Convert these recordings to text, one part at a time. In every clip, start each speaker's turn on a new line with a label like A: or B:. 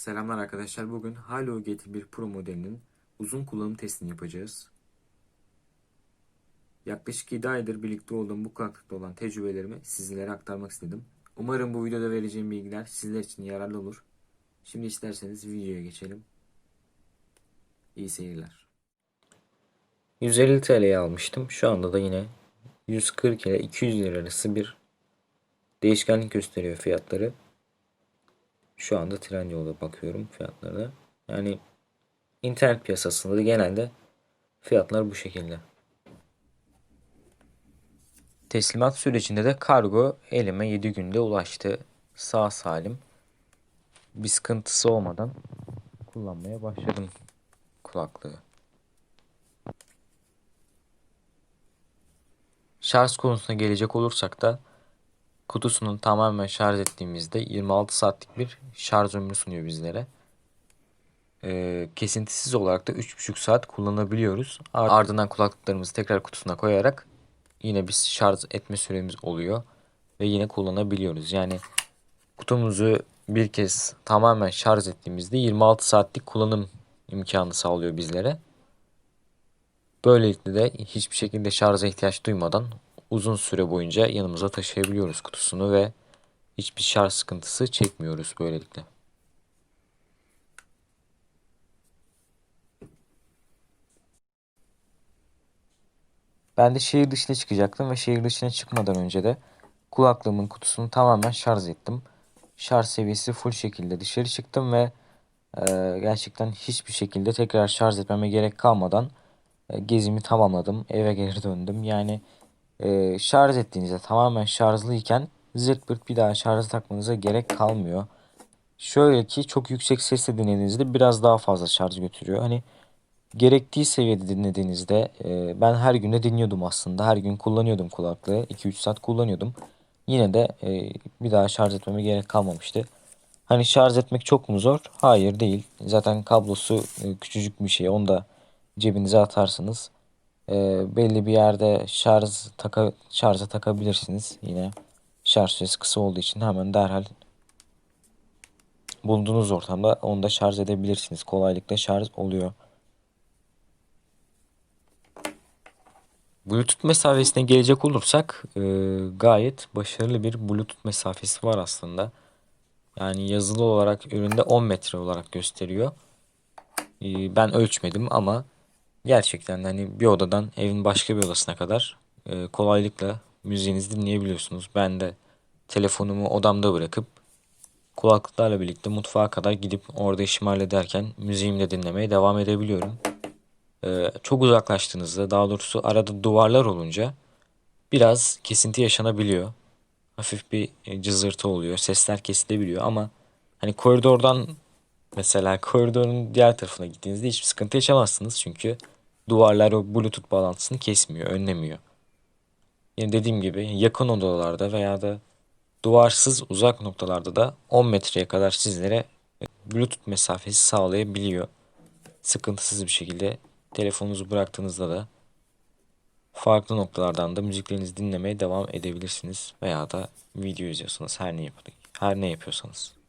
A: Selamlar arkadaşlar. Bugün Halo GT1 Pro modelinin uzun kullanım testini yapacağız. Yaklaşık 7 aydır birlikte olduğum bu kulaklıkta olan tecrübelerimi sizlere aktarmak istedim. Umarım bu videoda vereceğim bilgiler sizler için yararlı olur. Şimdi isterseniz videoya geçelim. İyi seyirler. 150 TL'ye almıştım. Şu anda da yine 140 ile 200 lira arası bir değişkenlik gösteriyor fiyatları. Şu anda Trendyol'da bakıyorum fiyatlara. Yani internet piyasasında da genelde fiyatlar bu şekilde. Teslimat sürecinde de kargo elime 7 günde ulaştı. Sağ salim. Bir sıkıntısı olmadan kullanmaya başladım kulaklığı. Şarj konusuna gelecek olursak da kutusunu tamamen şarj ettiğimizde 26 saatlik bir şarj ömrü sunuyor bizlere. Ee, kesintisiz olarak da 3,5 saat kullanabiliyoruz. Ardından kulaklıklarımızı tekrar kutusuna koyarak yine bir şarj etme süremiz oluyor ve yine kullanabiliyoruz. Yani kutumuzu bir kez tamamen şarj ettiğimizde 26 saatlik kullanım imkanı sağlıyor bizlere. Böylelikle de hiçbir şekilde şarja ihtiyaç duymadan uzun süre boyunca yanımıza taşıyabiliyoruz kutusunu ve hiçbir şarj sıkıntısı çekmiyoruz böylelikle. Ben de şehir dışına çıkacaktım ve şehir dışına çıkmadan önce de kulaklığımın kutusunu tamamen şarj ettim. Şarj seviyesi full şekilde dışarı çıktım ve e, gerçekten hiçbir şekilde tekrar şarj etmeme gerek kalmadan e, gezimi tamamladım. Eve geri döndüm. Yani e, şarj ettiğinizde tamamen şarjlıyken zırt bir daha şarja takmanıza gerek kalmıyor. Şöyle ki çok yüksek sesle dinlediğinizde biraz daha fazla şarj götürüyor. Hani gerektiği seviyede dinlediğinizde e, ben her günde dinliyordum aslında. Her gün kullanıyordum kulaklığı. 2-3 saat kullanıyordum. Yine de e, bir daha şarj etmeme gerek kalmamıştı. Hani şarj etmek çok mu zor? Hayır değil. Zaten kablosu e, küçücük bir şey. Onu da cebinize atarsınız. E, belli bir yerde şarj taka, şarja takabilirsiniz. Yine şarj süresi kısa olduğu için hemen derhal bulunduğunuz ortamda onu da şarj edebilirsiniz. Kolaylıkla şarj oluyor. Bluetooth mesafesine gelecek olursak e, gayet başarılı bir Bluetooth mesafesi var aslında. Yani yazılı olarak üründe 10 metre olarak gösteriyor. E, ben ölçmedim ama gerçekten hani bir odadan evin başka bir odasına kadar e, kolaylıkla müziğinizi dinleyebiliyorsunuz. Ben de telefonumu odamda bırakıp kulaklıklarla birlikte mutfağa kadar gidip orada işimi hallederken müziğimi de dinlemeye devam edebiliyorum. Ee, çok uzaklaştığınızda daha doğrusu arada duvarlar olunca biraz kesinti yaşanabiliyor. Hafif bir e, cızırtı oluyor. Sesler kesilebiliyor ama hani koridordan mesela koridorun diğer tarafına gittiğinizde hiçbir sıkıntı yaşamazsınız. Çünkü duvarlar o bluetooth bağlantısını kesmiyor, önlemiyor. Yani dediğim gibi yakın odalarda veya da duvarsız uzak noktalarda da 10 metreye kadar sizlere bluetooth mesafesi sağlayabiliyor. Sıkıntısız bir şekilde telefonunuzu bıraktığınızda da farklı noktalardan da müziklerinizi dinlemeye devam edebilirsiniz veya da video izliyorsanız her ne yap her ne yapıyorsanız.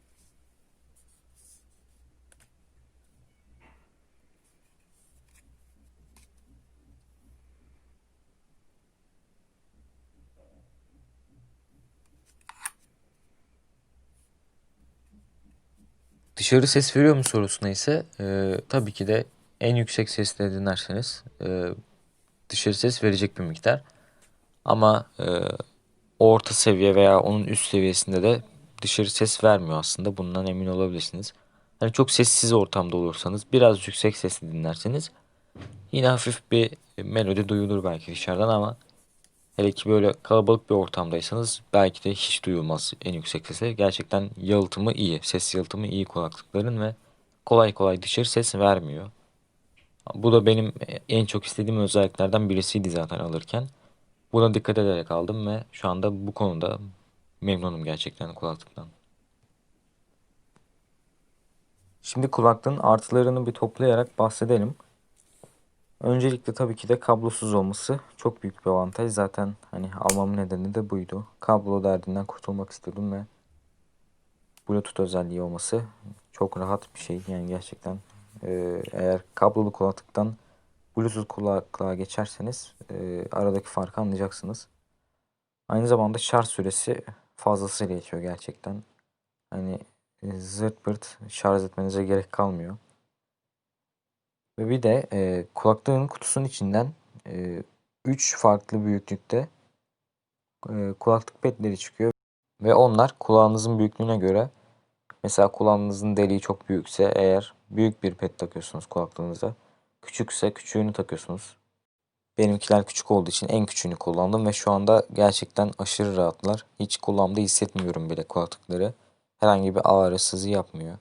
A: Dışarı ses veriyor mu sorusuna ise e, tabii ki de en yüksek sesle dinlerseniz e, dışarı ses verecek bir miktar. Ama e, orta seviye veya onun üst seviyesinde de dışarı ses vermiyor aslında. Bundan emin olabilirsiniz. Hani çok sessiz ortamda olursanız biraz yüksek sesle dinlerseniz yine hafif bir melodi duyulur belki dışarıdan ama hele ki böyle kalabalık bir ortamdaysanız belki de hiç duyulmaz en yüksek sese. Gerçekten yalıtımı iyi. Ses yalıtımı iyi kulaklıkların ve kolay kolay dışarı ses vermiyor. Bu da benim en çok istediğim özelliklerden birisiydi zaten alırken. Buna dikkat ederek aldım ve şu anda bu konuda memnunum gerçekten kulaklıktan. Şimdi kulaklığın artılarını bir toplayarak bahsedelim. Öncelikle tabii ki de kablosuz olması çok büyük bir avantaj. Zaten hani almamın nedeni de buydu. Kablo derdinden kurtulmak istedim ve Bluetooth özelliği olması çok çok rahat bir şey. Yani gerçekten e, eğer kablolu kulaklıktan Bluetooth kulaklığa geçerseniz e, aradaki farkı anlayacaksınız. Aynı zamanda şarj süresi fazlasıyla yetiyor gerçekten. Hani e, zırt pırt şarj etmenize gerek kalmıyor. Ve bir de e, kulaklığın kutusunun içinden 3 farklı büyüklükte e, kulaklık pedleri çıkıyor. Ve onlar kulağınızın büyüklüğüne göre mesela kulağınızın deliği çok büyükse eğer büyük bir pet takıyorsunuz kulaklığınıza. Küçükse küçüğünü takıyorsunuz. Benimkiler küçük olduğu için en küçüğünü kullandım ve şu anda gerçekten aşırı rahatlar. Hiç kulağımda hissetmiyorum bile kulaklıkları. Herhangi bir ağrı sızı yapmıyor.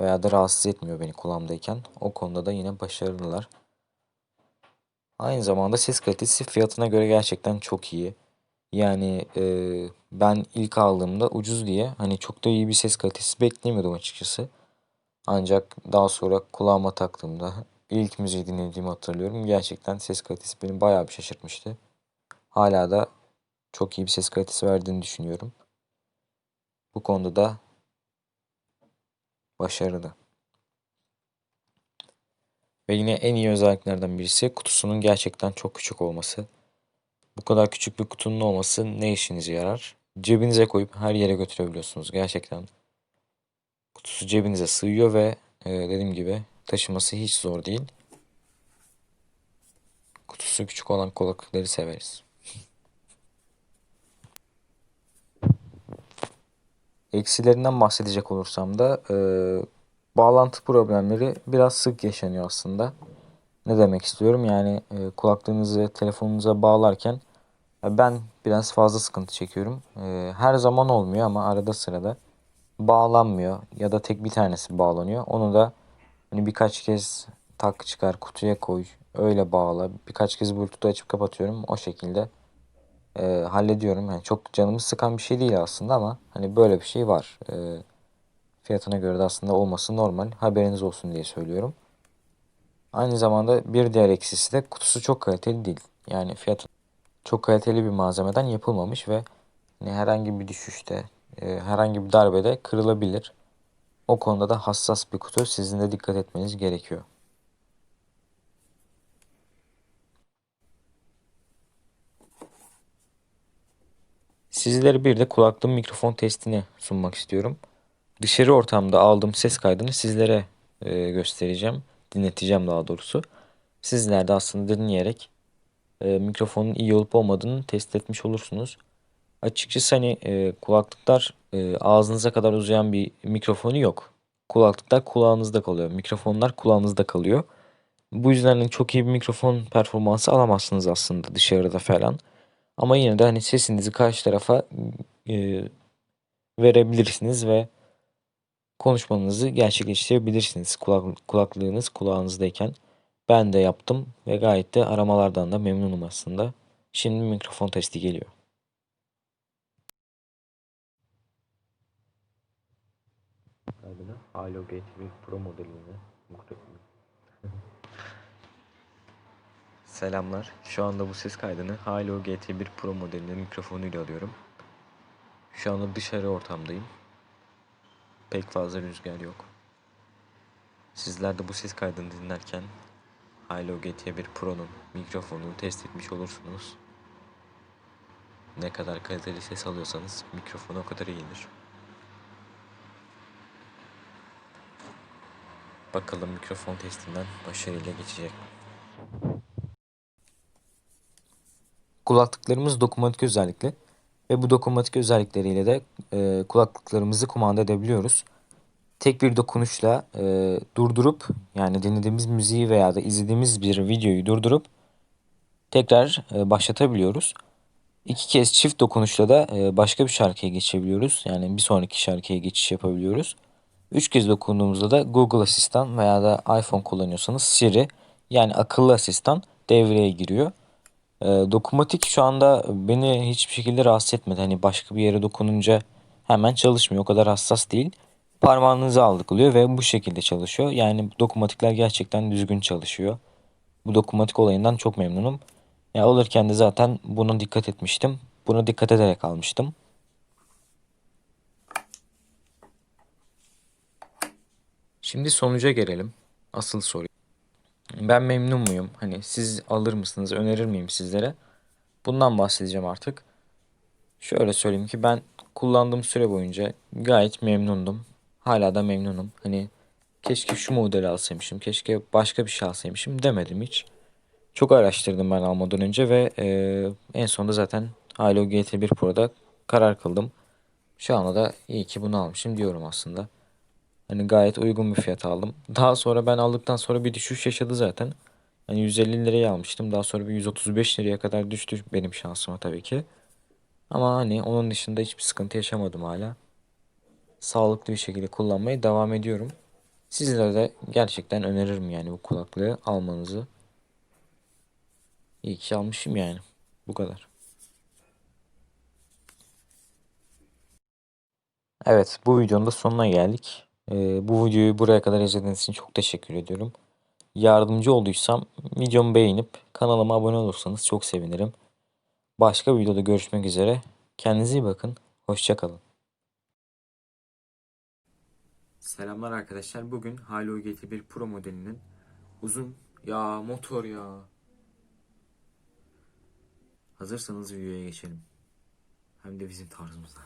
A: Veya da rahatsız etmiyor beni kulağımdayken. O konuda da yine başarılılar. Aynı zamanda ses kalitesi fiyatına göre gerçekten çok iyi. Yani e, ben ilk aldığımda ucuz diye hani çok da iyi bir ses kalitesi beklemiyordum açıkçası. Ancak daha sonra kulağıma taktığımda ilk müziği dinlediğimi hatırlıyorum. Gerçekten ses kalitesi beni bayağı bir şaşırtmıştı. Hala da çok iyi bir ses kalitesi verdiğini düşünüyorum. Bu konuda da başarılı. Ve yine en iyi özelliklerden birisi kutusunun gerçekten çok küçük olması. Bu kadar küçük bir kutunun olması ne işinize yarar? Cebinize koyup her yere götürebiliyorsunuz gerçekten. Kutusu cebinize sığıyor ve e, dediğim gibi taşıması hiç zor değil. Kutusu küçük olan kulaklıkları severiz. Eksilerinden bahsedecek olursam da e, bağlantı problemleri biraz sık yaşanıyor aslında. Ne demek istiyorum? Yani e, kulaklığınızı telefonunuza bağlarken ben biraz fazla sıkıntı çekiyorum. E, her zaman olmuyor ama arada sırada bağlanmıyor ya da tek bir tanesi bağlanıyor. Onu da hani birkaç kez tak çıkar kutuya koy öyle bağla. Birkaç kez Bluetooth'u açıp kapatıyorum. O şekilde e, hallediyorum. Yani çok canımı sıkan bir şey değil aslında ama hani böyle bir şey var. E, fiyatına göre de aslında olması normal. Haberiniz olsun diye söylüyorum. Aynı zamanda bir diğer eksisi de kutusu çok kaliteli değil. Yani fiyat çok kaliteli bir malzemeden yapılmamış ve hani herhangi bir düşüşte, e, herhangi bir darbede kırılabilir. O konuda da hassas bir kutu. Sizin de dikkat etmeniz gerekiyor. Sizlere bir de kulaklığın mikrofon testini sunmak istiyorum. Dışarı ortamda aldığım ses kaydını sizlere e, göstereceğim. Dinleteceğim daha doğrusu. Sizler de aslında dinleyerek e, mikrofonun iyi olup olmadığını test etmiş olursunuz. Açıkçası hani e, kulaklıklar e, ağzınıza kadar uzayan bir mikrofonu yok. Kulaklıklar kulağınızda kalıyor. Mikrofonlar kulağınızda kalıyor. Bu yüzden hani çok iyi bir mikrofon performansı alamazsınız aslında dışarıda falan. Ama yine de hani sesinizi karşı tarafa e, verebilirsiniz ve konuşmanızı gerçekleştirebilirsiniz kulak, kulaklığınız kulağınızdayken. Ben de yaptım ve gayet de aramalardan da memnunum aslında. Şimdi mikrofon testi geliyor. Kaydını Halo GT1 Pro modeline Selamlar. Şu anda bu ses kaydını Halo GT1 Pro modelinin mikrofonuyla alıyorum. Şu anda dışarı ortamdayım. Pek fazla rüzgar yok. Sizler de bu ses kaydını dinlerken Hilo GT1 Pro'nun mikrofonunu test etmiş olursunuz. Ne kadar kaliteli ses alıyorsanız mikrofonu o kadar iyidir. Bakalım mikrofon testinden başarıyla geçecek mi? Kulaklıklarımız dokunmatik özellikli ve bu dokunmatik özellikleriyle de e, kulaklıklarımızı kumanda edebiliyoruz. Tek bir dokunuşla e, durdurup yani dinlediğimiz müziği veya da izlediğimiz bir videoyu durdurup tekrar e, başlatabiliyoruz. İki kez çift dokunuşla da e, başka bir şarkıya geçebiliyoruz. Yani bir sonraki şarkıya geçiş yapabiliyoruz. Üç kez dokunduğumuzda da Google Asistan veya da iPhone kullanıyorsanız Siri yani akıllı asistan devreye giriyor. E, dokunmatik şu anda beni hiçbir şekilde rahatsız etmedi. Hani başka bir yere dokununca hemen çalışmıyor. O kadar hassas değil. Parmağınızı algılıyor ve bu şekilde çalışıyor. Yani dokunmatikler gerçekten düzgün çalışıyor. Bu dokunmatik olayından çok memnunum. Ya olurken de zaten buna dikkat etmiştim. Buna dikkat ederek almıştım. Şimdi sonuca gelelim. Asıl soru. Ben memnun muyum? Hani siz alır mısınız? Önerir miyim sizlere? Bundan bahsedeceğim artık. Şöyle söyleyeyim ki ben kullandığım süre boyunca gayet memnundum. Hala da memnunum. Hani keşke şu modeli alsaymışım, keşke başka bir şey alsaymışım demedim hiç. Çok araştırdım ben almadan önce ve eee, en sonunda zaten Halo GT1 Pro'da karar kıldım. Şu anda da iyi ki bunu almışım diyorum aslında. Hani gayet uygun bir fiyata aldım. Daha sonra ben aldıktan sonra bir düşüş yaşadı zaten. Hani 150 liraya almıştım. Daha sonra bir 135 liraya kadar düştü benim şansıma tabii ki. Ama hani onun dışında hiçbir sıkıntı yaşamadım hala. Sağlıklı bir şekilde kullanmaya devam ediyorum. Sizlere de gerçekten öneririm yani bu kulaklığı almanızı. İyi ki almışım yani. Bu kadar. Evet, bu videonun da sonuna geldik. Ee, bu videoyu buraya kadar izlediğiniz için çok teşekkür ediyorum. Yardımcı olduysam videomu beğenip kanalıma abone olursanız çok sevinirim. Başka bir videoda görüşmek üzere. Kendinize iyi bakın. Hoşça kalın. Selamlar arkadaşlar. Bugün Halo GT1 Pro modelinin uzun ya motor ya. Hazırsanız videoya geçelim. Hem de bizim tarzımızda.